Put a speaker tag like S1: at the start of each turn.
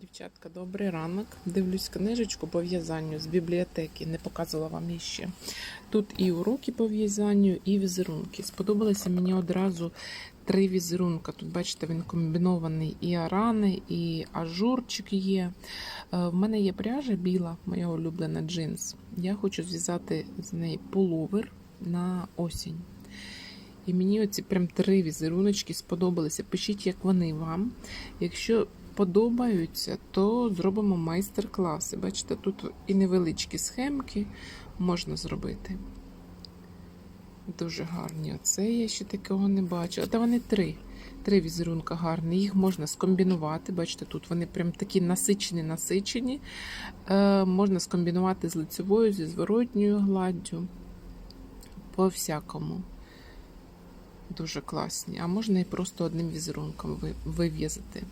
S1: Дівчатка, добрий ранок. Дивлюсь книжечку по в'язанню з бібліотеки. Не показувала вам її ще. Тут і уроки по в'язанню, і візерунки. Сподобалися мені одразу три візерунка. Тут, бачите, він комбінований і арани, і ажурчик є. Е, В мене є пряжа біла, моя улюблена джинс. Я хочу зв'язати з неї пуловер на осінь. І мені оці прям три візеруночки сподобалися. Пишіть, як вони вам. Якщо подобаються, то зробимо майстер-класи. Бачите, тут і невеличкі схемки можна зробити. Дуже гарні. Оце я ще такого не бачу. Та вони три. Три візерунка гарні. Їх можна скомбінувати. Бачите, тут вони прям такі насичені, насичені. Е, можна скомбінувати з лицевою, зі зворотньою гладдю. По всякому. Дуже класні. А можна і просто одним візерунком ви- вив'язати.